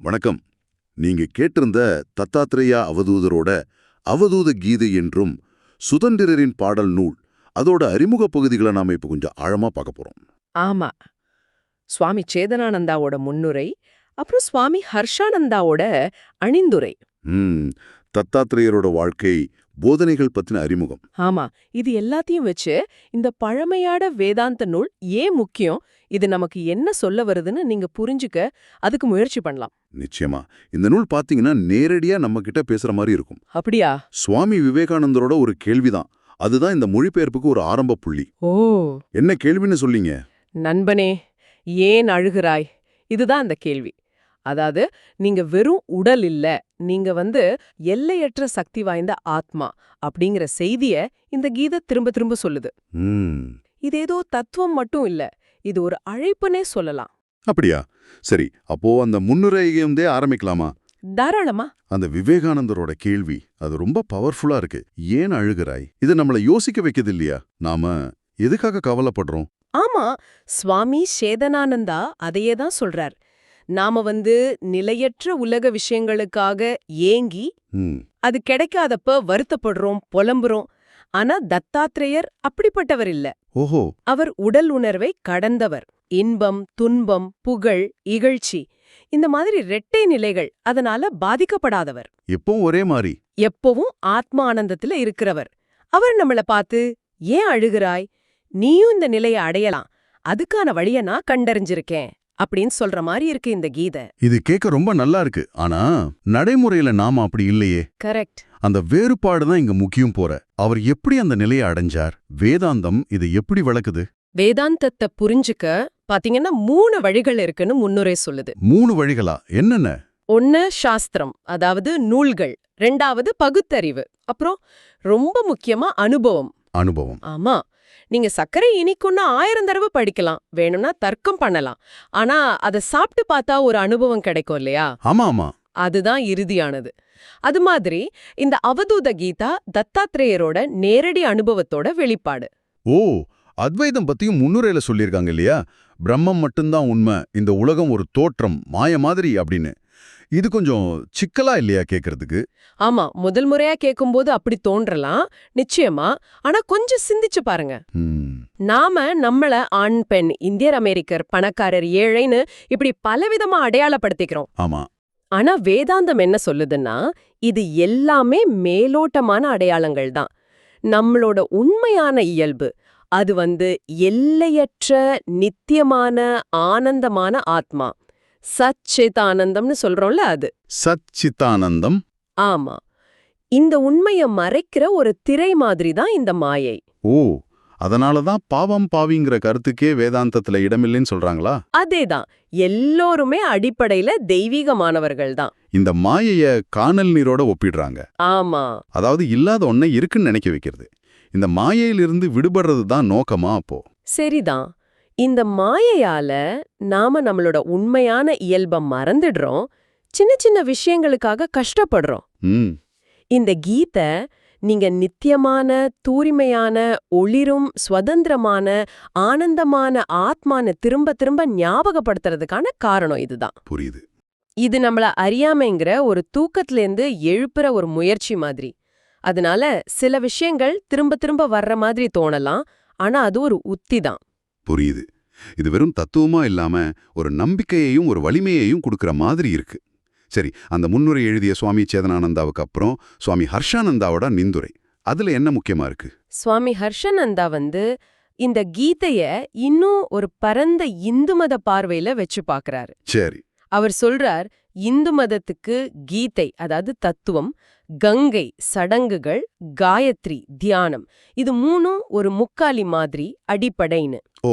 வணக்கம். நீங்க கேட்டிருந்த தத்தாத்ரேயா அவதூதரோட அவதூத கீதை என்றும் சுதந்திரரின் பாடல் நூல் அதோட அறிமுக பகுதிகளை நாம இப்ப கொஞ்சம் ஆழமா பார்க்க போறோம். ஆமா. சுவாமி சேதனானந்தாவோட முன்னுரை அப்புறம் சுவாமி ஹர்ஷானந்தாவோட அணிந்துரை. ம் தத்தாத்ரேயரோட வாழ்க்கை போதனைகள் பத்தின அறிமுகம். ஆமா இது எல்லாத்தையும் வச்சு இந்த பழமையாட வேதாந்த நூல் ஏன் முக்கியம்? இது நமக்கு என்ன சொல்ல வருதுன்னு நீங்க புரிஞ்சுக்க அதுக்கு முயற்சி பண்ணலாம். நிச்சயமா. இந்த நூல் பாத்தீங்கன்னா நேரடியா நம்ம கிட்ட பேசுற மாதிரி இருக்கும். அப்படியா? சுவாமி விவேகானந்தரோட ஒரு கேள்விதான். அதுதான் இந்த மொழிபெயர்ப்புக்கு ஒரு ஆரம்ப புள்ளி. ஓ! என்ன கேள்வின்னு சொல்லீங்க? நண்பனே ஏன் அழுகிறாய்? இதுதான் அந்த கேள்வி. அதாவது நீங்க வெறும் உடல் இல்ல நீங்க வந்து எல்லையற்ற சக்தி வாய்ந்த ஆத்மா அப்படிங்கிற செய்திய இந்த கீதை திரும்ப திரும்ப சொல்லுது. இது ஏதோ தத்துவம் மட்டும் இல்ல இது ஒரு அழைப்புனே சொல்லலாம். அப்படியா? சரி அப்போ அந்த முன்னுரையந்தே ஆரம்பிக்கலாமா? தாராளமா. அந்த விவேகானந்தரோட கேள்வி அது ரொம்ப பவர்ஃபுல்லா இருக்கு. ஏன் அழுகிறாய்? இது நம்மள யோசிக்க வைக்குது இல்லையா நாம எதுக்காக கவலைப்படுறோம்? ஆமா சுவாமி சேதனானந்தா அதையே தான் சொல்றார். நாம வந்து நிலையற்ற உலக விஷயங்களுக்காக ஏங்கி அது கிடைக்காதப்ப வருத்தப்படுறோம் புலம்புறோம் ஆனா தத்தாத்ரேயர் அப்படிப்பட்டவர் இல்ல. ஓஹோ. அவர் உடல் உணர்வை கடந்தவர். இன்பம் துன்பம் புகழ் இகழ்ச்சி இந்த மாதிரி ரெட்டை நிலைகள் அதனால பாதிக்கப்படாதவர். எப்பவும் ஒரே மாதிரி எப்பவும் ஆத்மா ஆனந்தத்துல இருக்கிறவர். அவர் நம்மள பார்த்து ஏன் அழுகிறாய்? நீயும் இந்த நிலைய அடையலாம். அதுக்கான வழிய நான் கண்டறிஞ்சிருக்கேன். அப்படின்னு சொல்ற மாதிரி இருக்கு இந்த கீதை. இது கேட்க ரொம்ப நல்லா இருக்கு. ஆனா நடைமுறையில நாம அப்படி இல்லையே. கரெக்ட். அந்த வேறுபாடு தான் இங்க முக்கியம் போற. அவர் எப்படி அந்த நிலையை அடைஞ்சார்? வேதாந்தம் இதை எப்படி விளக்குது? வேதாந்தத்தை புரிஞ்சுக்க பாத்தீங்கன்னா மூணு வழிகள் இருக்குன்னு முன்னுரை சொல்லுது. மூணு வழிகளா? என்னென்ன? ஒன்னு சாஸ்திரம் அதாவது நூல்கள். ரெண்டாவது பகுத்தறிவு. அப்புறம் ரொம்ப முக்கியமா அனுபவம். அனுபவம். ஆமா. நீங்க சர்க்கரை இனிக்கும்னா ஆயிரம் தடவை படிக்கலாம். வேணும்னா தர்க்கம் பண்ணலாம். ஆனா அதை சாப்பிட்டு பார்த்தா ஒரு அனுபவம் கிடைக்கும் இல்லையா? ஆமா ஆமா. அதுதான் இறுதியானது. அது மாதிரி இந்த அவதூத கீதா தத்தாத்ரேயரோட நேரடி அனுபவத்தோட வெளிப்பாடு. ஓ அத்வைதம் பத்தியும் முன்னுரையில சொல்லியிருக்காங்க இல்லையா? பிரம்மம் மட்டும்தான் உண்மை இந்த உலகம் ஒரு தோற்றம் மாய மாதிரி அப்படின்னு. இது கொஞ்சம் சிக்கலா இல்லையா கேக்குறதுக்கு? ஆமா முதல் முறையா கேட்கும்போது அப்படி தோன்றலாம் நிச்சயமா. ஆனா கொஞ்சம் சிந்திச்சு பாருங்க. நாம நம்மள ஆண் பெண் இந்தியர் அமெரிக்கர் பணக்காரர் ஏழைன்னு இப்படி பலவிதமா அடையாளப்படுத்திக்கிறோம். ஆமா. ஆனா வேதாந்தம் என்ன சொல்லுதுன்னா இது எல்லாமே மேலோட்டமான அடையாளங்கள் தான். நம்மளோட உண்மையான இயல்பு அது வந்து எல்லையற்ற நித்தியமான ஆனந்தமான ஆத்மா. சச்சிதானந்தம்னு சொல்றோம்ல அது. சச்சித்தானந்தம் ஆமா. இந்த உண்மைய மறைக்கிற ஒரு திரை மாதிரி தான் இந்த மாயை. ஓ அதனாலதான் பாவம் பாவிங்கிற கருத்துக்கே வேதாந்தத்துல இடமில்லைன்னு சொல்றாங்களா? அதேதான் எல்லோருமே அடிப்படையில தெய்வீகமானவர்கள் தான். இந்த மாயைய காணல் நீரோட ஒப்பிடுறாங்க. ஆமா. அதாவது இல்லாத ஒன்னை இருக்குன்னு நினைக்க வைக்கிறது. இந்த மாயையிலிருந்து விடுபடுறது தான் நோக்கமா அப்போ? சரிதான் இந்த மாயையால நாம நம்மளோட உண்மையான இயல்பை மறந்துடுறோம். சின்ன சின்ன விஷயங்களுக்காக கஷ்டப்படுறோம். இந்த கீதை நீங்க நித்தியமான தூய்மையான ஒளிரும் சுதந்திரமான ஆனந்தமான ஆத்மான திரும்ப திரும்ப ஞாபகப்படுத்துறதுக்கான காரணம் இதுதான். புரியுது. இது நம்மள அறியாமைங்கிற ஒரு தூக்கத்திலேருந்து எழுப்புற ஒரு முயற்சி மாதிரி. அதனால சில விஷயங்கள் திரும்ப திரும்ப வர்ற மாதிரி தோணலாம். ஆனா அது ஒரு உத்தி தான். புரியுது. இது வெறும் தத்துவமா இல்லாம ஒரு நம்பிக்கையையும் ஒரு வலிமையையும் கொடுக்கிற மாதிரி இருக்கு. சரி அந்த முன்னுரை எழுதிய சுவாமி சேதனானந்தாவுக்கு அப்புறம் சுவாமி ஹர்ஷானந்தாவோட நிந்துரை. அதுல என்ன முக்கியமா இருக்கு? சுவாமி ஹர்ஷனந்தா வந்து இந்த கீதைய இன்னும் ஒரு பரந்த இந்து மத பார்வையில வச்சு பார்க்கறாரு சரி. அவர் சொல்றார் இந்து மதத்துக்கு கீதை அதாவது தத்துவம் கங்கை சடங்குகள் காயத்ரி தியானம் இது மூணும் ஒரு முக்காலி மாதிரி அடிப்படைன்னு. ஓ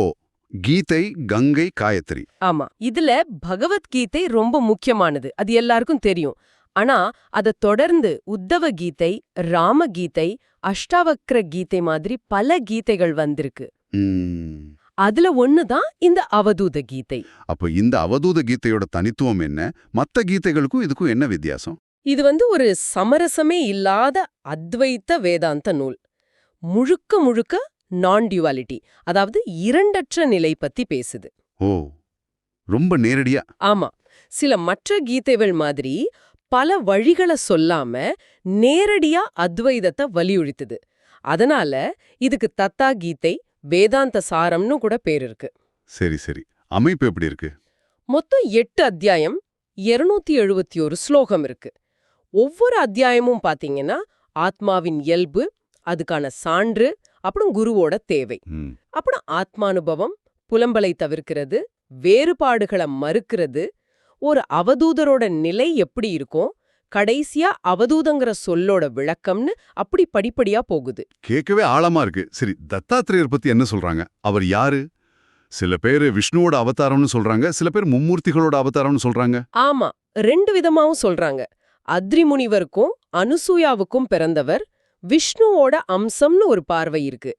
கீதை கங்கை காயத்ரி. ஆமா இதுல பகவத்கீதை ரொம்ப முக்கியமானது அது எல்லாருக்கும் தெரியும். ஆனா அத தொடர்ந்து உத்தவ கீதை ராம கீதை அஷ்டாவக்ர கீதை மாதிரி பல கீதைகள் வந்திருக்கு. அதுல ஒண்ணுதான் இந்த அவதூத கீதை. அப்ப இந்த அவதூத கீதையோட தனித்துவம் என்ன? மத்த கீதைகளுக்கும் இதுக்கும் என்ன வித்தியாசம்? இது வந்து ஒரு சமரசமே இல்லாத அத்வைத்த வேதாந்த நூல். முழுக்க முழுக்க நான் டியூவாலிட்டி அதாவது இரண்டற்ற நிலை பத்தி பேசுது. ஓ ரொம்ப நேரடியா? ஆமா. சில மற்ற கீதைகள் மாதிரி பல வழிகளை சொல்லாம நேரடியா அத்வைதத்தை வலியுறுத்துது. அதனால இதுக்கு தத்தா கீதை வேதாந்த சாரம்னு கூட பேர் இருக்கு. சரி சரி. அமைப்பு எப்படி இருக்கு? மொத்தம் எட்டு அத்தியாயம் 271 எழுபத்தி ஒரு ஸ்லோகம் இருக்கு. ஒவ்வொரு அத்தியாயமும் பாத்தீங்கன்னா ஆத்மாவின் இயல்பு அதுக்கான சான்று அப்புறம் குருவோட தேவை. அப்புறம் ஆத்மானுபவம் புலம்பலை தவிர்க்கிறது வேறுபாடுகளை மறுக்கிறது ஒரு அவதூதரோட நிலை எப்படி இருக்கும் கடைசியா அவதூதங்கிற சொல்லோட விளக்கம்னு அப்படி படிப்படியா போகுது. கேட்கவே ஆழமா இருக்கு. சரி தத்தாத்திரேயர் பத்தி என்ன சொல்றாங்க? அவர் யாரு? சில பேர் விஷ்ணுவோட அவதாரம்னு சொல்றாங்க சில பேர் மும்மூர்த்திகளோட அவதாரம்னு சொல்றாங்க. ஆமா ரெண்டு விதமாவும் சொல்றாங்க. அத்ரி முனிவருக்கும் அனுசூயாவுக்கும் பிறந்தவர் விஷ்ணுவோட அம்சம்னு ஒரு பார்வை இருக்கு.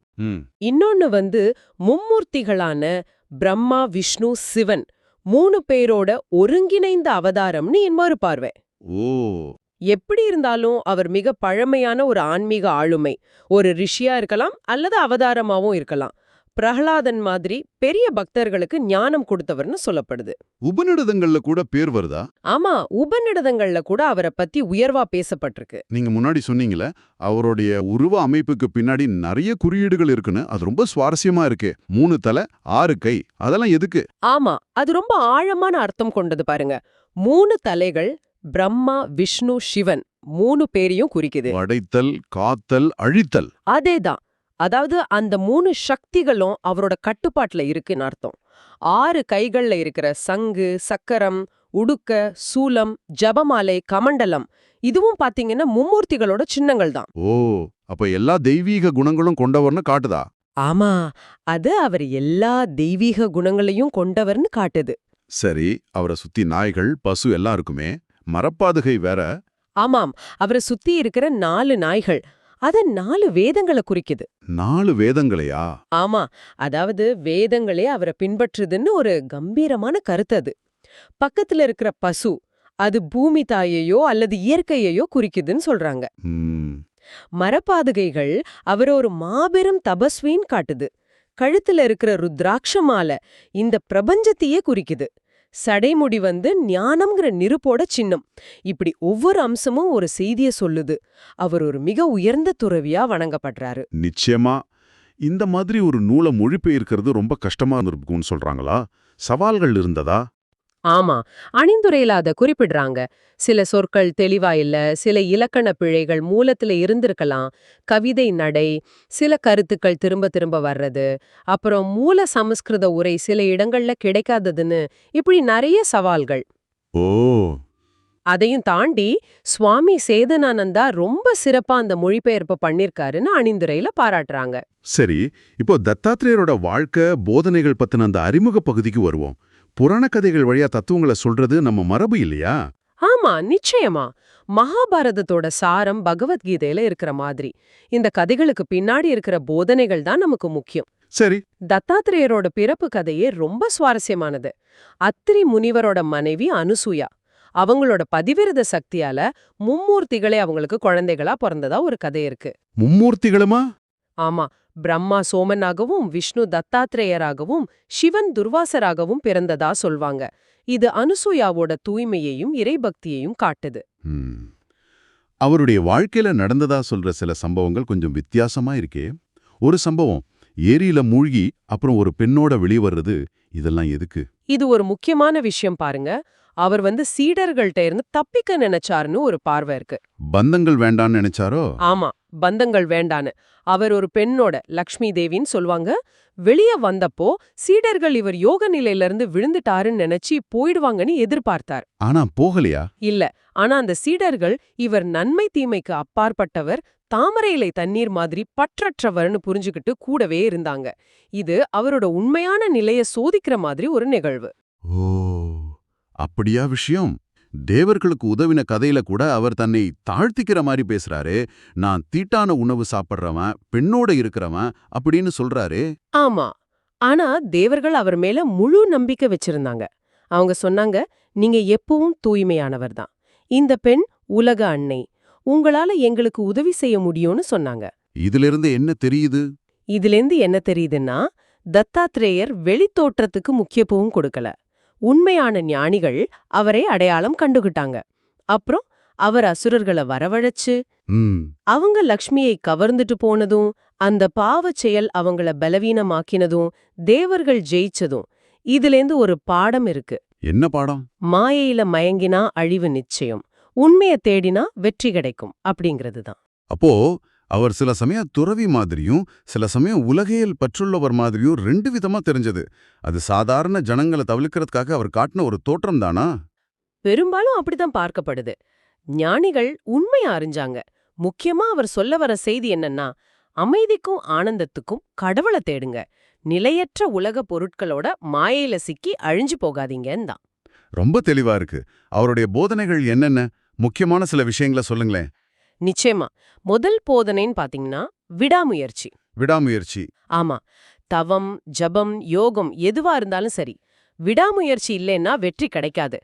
இன்னொன்னு வந்து மும்மூர்த்திகளான பிரம்மா விஷ்ணு சிவன் மூணு பேரோட ஒருங்கிணைந்த அவதாரம்னு இன்னொரு பார்வை. ஓ. எப்படி இருந்தாலும் அவர் மிக பழமையான ஒரு ஆன்மீக ஆளுமை. ஒரு ரிஷியா இருக்கலாம் அல்லது அவதாரமாவும் இருக்கலாம். பிரகலாதன் மாதிரி பெரிய பக்தர்களுக்கு ஞானம் கொடுத்தவர்னு சொல்லப்படுது. உபநிடதங்கள்ல கூட பேர் வருதா? ஆமா உபநிடதங்கள்ல கூட அவரை பத்தி உயர்வா பேசப்பட்டிருக்கு. நீங்க முன்னாடி சொன்னீங்களே அவருடைய உருவ அமைப்புக்கு பின்னாடி நிறைய குறியீடுகள் இருக்குன்னு அது ரொம்ப சுவாரஸ்யமா இருக்கே. மூணு தலை ஆறு கை அதெல்லாம் எதுக்கு? ஆமா அது ரொம்ப ஆழமான அர்த்தம் கொண்டது பாருங்க. மூணு தலைகள் பிரம்மா விஷ்ணு சிவன் மூணு பேரையும் குறிக்குது. படைத்தல் காத்தல் அழித்தல். அதேதான். அதாவது அந்த மூணு சக்திகளும் அவரோட கட்டுப்பாட்டுல இருக்குன்னு அர்த்தம். ஆறு கைகள்ல இருக்கிற சங்கு சக்கரம் உடுக்க சூலம் ஜபமாலை கமண்டலம் இதுவும் பாத்தீங்கன்னா மும்மூர்த்திகளோட சின்னங்கள் தான். ஓ அப்ப எல்லா தெய்வீக குணங்களும் கொண்டவர்னு காட்டுதா? ஆமா அது அவர் எல்லா தெய்வீக குணங்களையும் கொண்டவர்னு காட்டுது. சரி அவரை சுத்தி நாய்கள் பசு எல்லாம் இருக்குமே மரப்பாதுகை வேற. ஆமாம் அவரை சுத்தி இருக்கிற நாலு நாய்கள். அது நாலு வேதங்களை குறிக்குது. நாலு வேதங்களையா? ஆமா அதாவது வேதங்களே அவரை பின்பற்றுதுன்னு ஒரு கம்பீரமான கருத்து அது. பக்கத்துல இருக்கிற பசு அது பூமி தாயையோ அல்லது இயற்கையையோ குறிக்குதுன்னு சொல்றாங்க. மரப்பாதுகைகள் அவர் ஒரு மாபெரும் தபஸ்வின்னு காட்டுது. கழுத்துல இருக்கிற ருத்ராட்ச மாலை இந்த பிரபஞ்சத்தையே குறிக்குது. சடைமுடி வந்து ஞானம்ங்கிற நெருப்போட சின்னம். இப்படி ஒவ்வொரு அம்சமும் ஒரு செய்திய சொல்லுது. அவர் ஒரு மிக உயர்ந்த துறவியா வணங்கப்படுறாரு. நிச்சயமா. இந்த மாதிரி ஒரு நூலை மொழிபெயர்க்கிறது ரொம்ப கஷ்டமா இருந்திருக்கும்னு சொல்றாங்களா? சவால்கள் இருந்ததா? ஆமா அணிந்துரையில அத குறிப்பிடுறாங்க. சில சொற்கள் தெளிவா இல்ல சில இலக்கண பிழைகள் மூலத்துல இருந்திருக்கலாம். கவிதை நடை சில கருத்துக்கள் திரும்ப திரும்ப வர்றது அப்புறம் மூல சமஸ்கிருத உரை சில இடங்கள்ல கிடைக்காததுன்னு இப்படி நிறைய சவால்கள். ஓ. அதையும் தாண்டி சுவாமி சேதனானந்தா ரொம்ப சிறப்பா அந்த மொழிபெயர்ப்பு பண்ணிருக்காருன்னு அணிந்துரையில பாராட்டுறாங்க. சரி இப்போ தத்தாத்திரேயரோட வாழ்க்கை போதனைகள் பத்தின அந்த அறிமுக பகுதிக்கு வருவோம். புராண கதைகள் வழியா தத்துவங்களை சொல்றது நம்ம மரபு இல்லையா? ஆமா நிச்சயமா. மகாபாரதத்தோட சாரம் பகவத்கீதையில இருக்கிற மாதிரி. இந்த கதைகளுக்கு பின்னாடி இருக்கிற போதனைகள் தான் நமக்கு முக்கியம். சரி. தத்தாத்திரேயரோட பிறப்பு கதையே ரொம்ப சுவாரஸ்யமானது. அத்திரி முனிவரோட மனைவி அனுசூயா. அவங்களோட பதிவிரத சக்தியால மும்மூர்த்திகளே அவங்களுக்கு குழந்தைகளா பிறந்ததா ஒரு கதை இருக்கு. மும்மூர்த்திகளுமா? ஆமா பிரம்மா சோமனாகவும் விஷ்ணு தத்தாத்திரேயராகவும் சிவன் துர்வாசராகவும் பிறந்ததா சொல்வாங்க. இது அனுசூயாவோட தூய்மையையும் இறைபக்தியையும் காட்டுது. அவருடைய வாழ்க்கையில நடந்ததா சொல்ற சில சம்பவங்கள் கொஞ்சம் வித்தியாசமா இருக்கே. ஒரு சம்பவம் ஏரியில மூழ்கி அப்புறம் ஒரு பெண்ணோட வெளியே வர்றது இதெல்லாம் எதுக்கு? இது ஒரு முக்கியமான விஷயம் பாருங்க. அவர் வந்து சீடர்கள்ட்ட இருந்து தப்பிக்க நினைச்சாருன்னு ஒரு பார்வை இருக்கு. பந்தங்கள் வேண்டான்னு நினைச்சாரோ? ஆமா பந்தங்கள் வேண்டான்னு. அவர் ஒரு பெண்ணோட லக்ஷ்மி தேவின்னு சொல்லுவாங்க. வெளிய வந்தப்போ சீடர்கள் இவர் யோக நிலையில இருந்து விழுந்துட்டாருன்னு நினைச்சு போயிடுவாங்கன்னு எதிர்பார்த்தார். ஆனா போகலையா? இல்ல ஆனா அந்த சீடர்கள் இவர் நன்மை தீமைக்கு அப்பாற்பட்டவர் தாமரை இலை தண்ணீர் மாதிரி பற்றற்றவர்னு புரிஞ்சுக்கிட்டு கூடவே இருந்தாங்க. இது அவரோட உண்மையான நிலைய சோதிக்கிற மாதிரி ஒரு நிகழ்வு. ஓ. அப்படியா விஷயம்? தேவர்களுக்கு உதவின கதையில கூட அவர் தன்னை தாழ்த்திக்கிற மாதிரி பேசுறாரு. நான் தீட்டான உணவு சாப்பிடுறவன் பெண்ணோட இருக்கிறவன் அப்படின்னு சொல்றாரு. ஆமா. ஆனா தேவர்கள் அவர் மேல முழு நம்பிக்கை வச்சிருந்தாங்க. அவங்க சொன்னாங்க நீங்க எப்பவும் தூய்மையானவர் தான். இந்த பெண் உலக அன்னை. உங்களால எங்களுக்கு உதவி செய்ய முடியும்னு சொன்னாங்க. இதிலிருந்து என்ன தெரியுது? இதிலேந்து என்ன தெரியுதுன்னா தத்தாத்ரேயர் வெளித்தோற்றத்துக்கு முக்கியத்துவம் கொடுக்கல. உண்மையான ஞானிகள் அவரை அடையாளம் கண்டுகிட்டாங்க. அப்புறம் அவர் அசுரர்களை வரவழைச்சு அவங்க லக்ஷ்மியை கவர்ந்துட்டு போனதும் அந்த பாவச் செயல் அவங்கள பலவீனமாக்கினதும் தேவர்கள் ஜெயிச்சதும் இதுலேந்து ஒரு பாடம் இருக்கு. என்ன பாடம்? மாயையில மயங்கினா அழிவு நிச்சயம் உண்மைய தேடினா வெற்றி கிடைக்கும் அப்படிங்கிறது தான். அப்போ அவர் சில சமயம் துறவி மாதிரியும் சில சமயம் உலகியல் பற்றுள்ளவர் மாதிரியும் ரெண்டு விதமா தெரிஞ்சது. அது சாதாரண ஜனங்களை தவிர்க்கிறதுக்காக அவர் காட்டின ஒரு தோற்றம் தானா பெரும்பாலும் அப்படிதான் பார்க்கப்படுது. ஞானிகள் உண்மைய அறிஞ்சாங்க. முக்கியமா அவர் சொல்ல வர செய்தி என்னன்னா அமைதிக்கும் ஆனந்தத்துக்கும் கடவுளை தேடுங்க. நிலையற்ற உலக பொருட்களோட மாயையில சிக்கி அழிஞ்சு போகாதீங்கன்னு தான். ரொம்ப தெளிவா இருக்கு. அவருடைய போதனைகள் என்னென்ன? முக்கியமான சில விஷயங்களை சொல்லுங்களேன். நிச்சயமா. முதல் போதனைன்னு பாத்தீங்கன்னா விடாமுயற்சி. விடாமுயற்சி. ஆமா. தவம் ஜபம் யோகம் எதுவா இருந்தாலும் சரி விடாமுயற்சி இல்லைன்னா வெற்றி கிடைக்காது.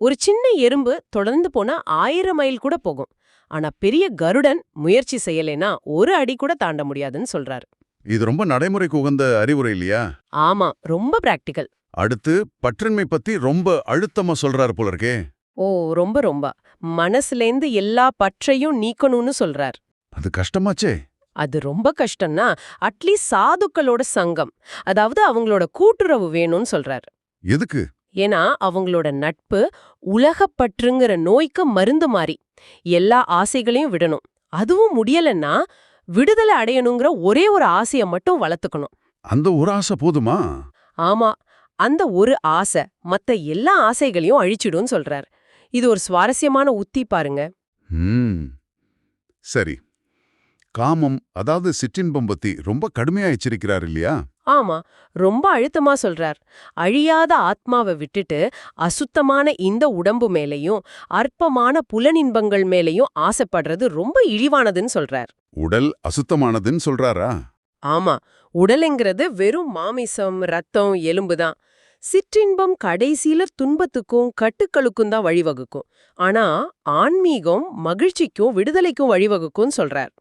ஒரு சின்ன எறும்பு தொடர்ந்து போனா ஆயிரம் மைல் கூட போகும். ஆனா பெரிய கருடன் முயற்சி செய்யலைன்னா ஒரு அடி கூட தாண்ட முடியாதுன்னு சொல்றாரு. இது ரொம்ப நடைமுறைக்கு உகந்த அறிவுரை இல்லையா? ஆமா ரொம்ப பிராக்டிக்கல் அடுத்து பற்றின்மை பத்தி ரொம்ப அழுத்தமா சொல்றாரு போல இருக்கே. ஓ ரொம்ப ரொம்ப. மனசுலேந்து எல்லா பற்றையும் நீக்கணும்னு சொல்றார். அது கஷ்டமாச்சே. அது ரொம்ப கஷ்டம்னா அட்லீஸ்ட் சாதுக்களோட சங்கம் அதாவது அவங்களோட கூட்டுறவு வேணும்னு சொல்றார். எதுக்கு? ஏன்னா அவங்களோட நட்பு உலகப்பற்றுங்கிற நோய்க்கு மருந்து மாறி எல்லா ஆசைகளையும் விடணும். அதுவும் முடியலன்னா விடுதலை அடையணுங்கிற ஒரே ஒரு ஆசைய மட்டும் வளர்த்துக்கணும். அந்த ஒரு ஆசை போதுமா? ஆமா அந்த ஒரு ஆசை மத்த எல்லா ஆசைகளையும் அழிச்சிடும்னு சொல்றார். இது ஒரு சுவாரஸ்யமான உத்தி பாருங்க. சரி. காமம் அதாவது சிற்றின்பம் பத்தி ரொம்ப கடுமையா எச்சரிக்கிறார் இல்லையா? ஆமா ரொம்ப அழுத்தமா சொல்றார். அழியாத ஆத்மாவை விட்டுட்டு அசுத்தமான இந்த உடம்பு மேலயும் அற்பமான புலனின்பங்கள் மேலயும் ஆசைப்படுறது ரொம்ப இழிவானதுன்னு சொல்றார். உடல் அசுத்தமானதுன்னு சொல்றாரா? ஆமா உடலுங்கிறது வெறும் மாமிசம் ரத்தம் எலும்புதான். சிற்றின்பம் கடைசியில துன்பத்துக்கும் கட்டுக்களுக்கும் தான் வழிவகுக்கும். ஆனா ஆன்மீகம் மகிழ்ச்சிக்கும் விடுதலைக்கும் வழிவகுக்கும்னு சொல்றார்.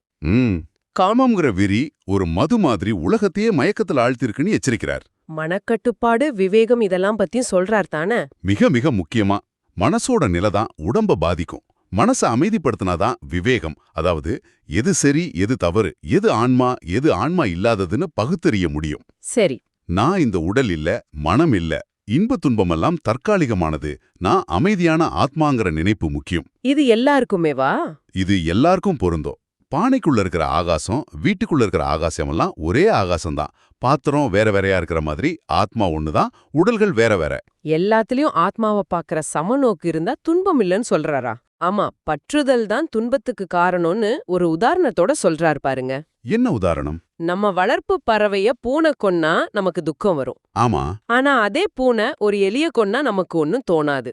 காமம்ங்கிற வெறி ஒரு மது மாதிரி உலகத்தையே மயக்கத்தில் ஆழ்த்திருக்குன்னு எச்சரிக்கிறார். மனக்கட்டுப்பாடு விவேகம் இதெல்லாம் பத்தியும் சொல்றார் தானே? மிக மிக முக்கியமா. மனசோட நிலைதான் உடம்ப பாதிக்கும். மனசை அமைதிப்படுத்தினாதான் விவேகம். அதாவது எது சரி எது தவறு எது ஆன்மா எது ஆன்மா இல்லாததுன்னு பகுத்தறிய முடியும். சரி. நான் இந்த உடல் இல்ல மனம் இல்ல இன்ப துன்பமெல்லாம் தற்காலிகமானது. நான் அமைதியான ஆத்மாங்கிற நினைப்பு முக்கியம். இது எல்லாருக்குமேவா? இது எல்லாருக்கும் பொருந்தும். பானைக்குள்ள இருக்கிற ஆகாசம் வீட்டுக்குள்ள இருக்கிற ஆகாசம் எல்லாம் ஒரே ஆகாசம்தான். பாத்திரம் வேற வேறையா இருக்கிற மாதிரி ஆத்மா ஒண்ணுதான் உடல்கள் வேற வேற. எல்லாத்துலயும் ஆத்மாவை பாக்குற சமநோக்கு இருந்தா துன்பம் இல்லைன்னு சொல்றாரா? ஆமா பற்றுதல் தான் துன்பத்துக்கு காரணம்னு ஒரு உதாரணத்தோட சொல்றார் பாருங்க. என்ன உதாரணம்? நம்ம வளர்ப்பு பறவைய பூனை கொன்னா நமக்கு துக்கம் வரும். ஆமா. ஆனா அதே பூனை ஒரு எலிய கொன்னா நமக்கு ஒன்னும் தோணாது.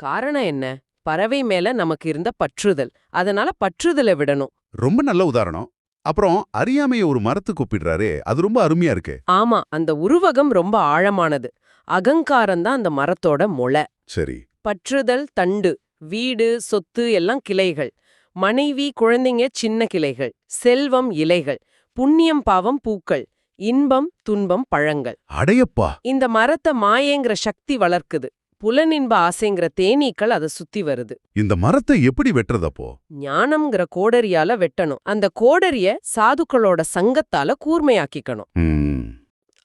காரணம் என்ன? பறவை மேல நமக்கு இருந்த பற்றுதல். அதனால பற்றுதலை விடணும். ரொம்ப நல்ல உதாரணம். அப்புறம் அறியாமைய ஒரு மரத்துக்கு ஒப்பிடுறாரே அது ரொம்ப அருமையா இருக்கு. ஆமா அந்த உருவகம் ரொம்ப ஆழமானது. அகங்காரம் தான் அந்த மரத்தோட முளை சரி. பற்றுதல் தண்டு வீடு சொத்து எல்லாம் கிளைகள். மனைவி குழந்தைங்க சின்ன கிளைகள் செல்வம் இலைகள் புண்ணியம் பாவம் பூக்கள் இன்பம் துன்பம் பழங்கள். அடையப்பா! இந்த மரத்தை மாயேங்கிற சக்தி வளர்க்குது. புலனின்ப ஆசைங்கிற தேனீக்கள் அதை சுத்தி வருது. இந்த மரத்தை எப்படி வெட்டுறதப்போ ஞானம்ங்கிற கோடரியால வெட்டணும். அந்த கோடரிய சாதுக்களோட சங்கத்தால கூர்மையாக்கிக்கணும்.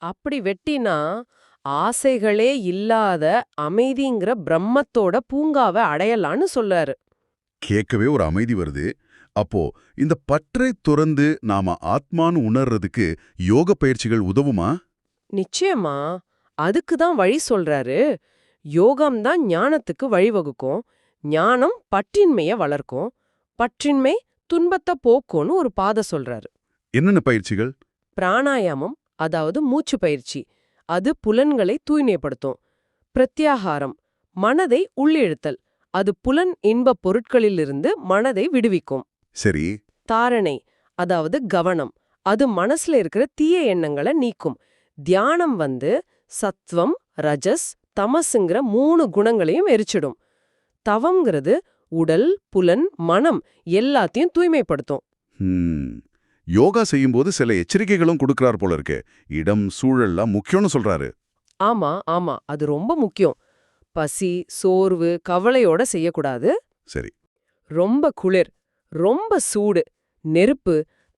அப்படி வெட்டினா ஆசைகளே இல்லாத அமைதிங்கிற பிரம்மத்தோட பூங்காவை அடையலான்னு சொல்லாரு கேட்கவே ஒரு அமைதி வருது. அப்போ இந்த பற்றை துறந்து நாம ஆத்மான்னு உணர்றதுக்கு யோக பயிற்சிகள் உதவுமா? நிச்சயமா. அதுக்கு தான் வழி சொல்றாரு. யோகம் தான் ஞானத்துக்கு வழிவகுக்கும். ஞானம் பற்றின்மைய வளர்க்கும். பற்றின்மை துன்பத்தை போக்கும்னு ஒரு பாதை சொல்றாரு. என்னென்ன பயிற்சிகள்? பிராணாயாமம் அதாவது மூச்சு பயிற்சி. அது புலன்களை தூய்மைப்படுத்தும். பிரத்யாகாரம் மனதை உள்ளிழுத்தல். அது புலன் இன்பப் பொருட்களிலிருந்து மனதை விடுவிக்கும். சரி. தாரணை அதாவது கவனம் அது மனசுல இருக்கிற தீய எண்ணங்களை நீக்கும். தியானம் வந்து சத்வம் ரஜஸ் தமசுங்கிற மூணு குணங்களையும் எரிச்சிடும். தவம்ங்கிறது உடல் புலன் மனம் எல்லாத்தையும் தூய்மைப்படுத்தும். யோகா செய்யும்போது சில எச்சரிக்கைகளும் கொடுக்கறார் போல இருக்கு. இடம் சூழல்லாம் முக்கியம்னு சொல்றாரு. ஆமா ஆமா. அது ரொம்ப முக்கியம். பசி சோர்வு கவலையோட செய்யக்கூடாது. சரி. ரொம்ப குளிர் ரொம்ப சூடு நெருப்பு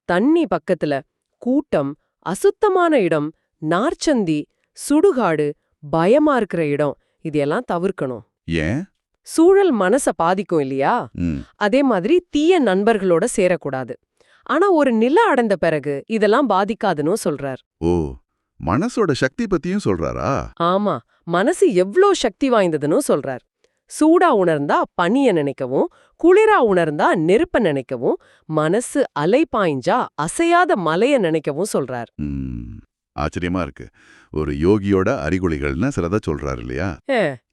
தண்ணி பக்கத்துல கூட்டம் அசுத்தமான இடம் நார்ச்சந்தி சுடுகாடு பயமா இருக்கிற இடம் இதெல்லாம் தவிர்க்கணும். ஏன்? சூழல் மனச பாதிக்கும் இல்லையா? அதே மாதிரி தீய நண்பர்களோட சேரக்கூடாது. ஆனா ஒரு நில அடைந்த பிறகு இதெல்லாம் பாதிக்காதுன்னு சொல்றார். ஓ மனசோட சக்தி பத்தியும் சொல்றாரா? ஆமா மனசு எவ்ளோ சக்தி வாய்ந்ததுன்னு சொல்றார். சூடா உணர்ந்தா பனிய நினைக்கவும் குளிரா உணர்ந்தா நெருப்ப நினைக்கவும் மனசு அலை பாய்ஞ்சா அசையாத மலைய நினைக்கவும் சொல்றார். ஆச்சரியமா இருக்கு. ஒரு யோகியோட அறிகுறிகள்னு சிலத சொல்றாரு இல்லையா?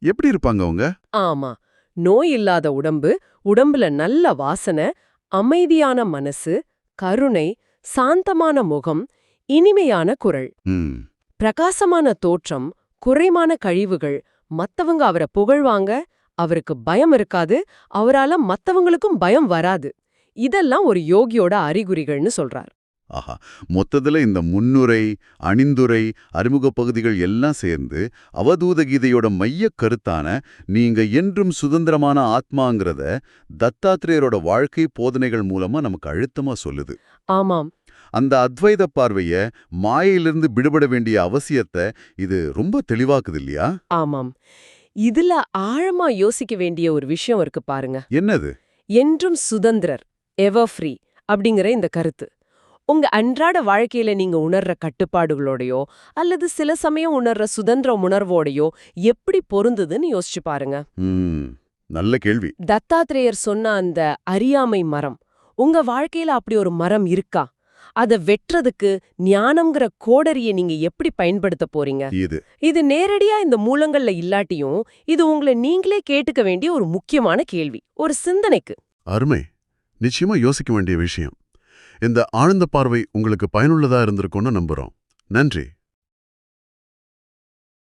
எப்படி இருப்பாங்க அவங்க? ஆமா நோய் இல்லாத உடம்பு உடம்புல நல்ல வாசனை அமைதியான மனசு கருணை சாந்தமான முகம் இனிமையான குரல். பிரகாசமான தோற்றம் குறைமான கழிவுகள் மத்தவங்க அவரை புகழ்வாங்க அவருக்கு பயம் இருக்காது அவரால மத்தவங்களுக்கும் பயம் வராது. இதெல்லாம் ஒரு யோகியோட அறிகுறிகள்னு சொல்றார். ஆஹா மொத்தத்துல இந்த முன்னுரை அணிந்துரை அறிமுக பகுதிகள் எல்லாம் சேர்ந்து அவதூத கீதையோட மையக் கருத்தான நீங்க என்றும் சுதந்திரமான ஆத்மாங்கிறத தத்தாத்திரேயரோட வாழ்க்கை போதனைகள் மூலமா நமக்கு அழுத்தமா சொல்லுது. ஆமாம். அந்த அத்வைத பார்வைய மாயையிலிருந்து விடுபட வேண்டிய அவசியத்தை இது ரொம்ப தெளிவாக்குது இல்லையா? ஆமாம். இதுல ஆழமா யோசிக்க வேண்டிய ஒரு விஷயம் இருக்கு பாருங்க. என்னது? என்றும் சுதந்திரர் எவர் ஃப்ரீ அப்படிங்கிற இந்த கருத்து. உங்க அன்றாட வாழ்க்கையில நீங்க உணர்ற கட்டுப்பாடுகளோடையோ அல்லது சில சமயம் உணர்ற சுதந்திர உணர்வோடையோ எப்படி பொருந்துதுன்னு யோசிச்சு பாருங்க. நல்ல கேள்வி. தத்தாத்திரேயர் சொன்ன அந்த அறியாமை மரம் உங்க வாழ்க்கையில அப்படி ஒரு மரம் இருக்கா? அத வெட்டுறதுக்கு ஞானம்ங்கிற கோடரிய நீங்க எப்படி பயன்படுத்த போறீங்க? இது. இது நேரடியா இந்த மூலங்கள்ல இல்லாட்டியும் இது உங்களை நீங்களே கேட்டுக்க வேண்டிய ஒரு முக்கியமான கேள்வி ஒரு சிந்தனைக்கு. அருமை. நிச்சயமா யோசிக்க வேண்டிய விஷயம். இந்த ஆழ்ந்த பார்வை உங்களுக்கு பயனுள்ளதா இருந்திருக்கும்னு நம்புறோம். நன்றி.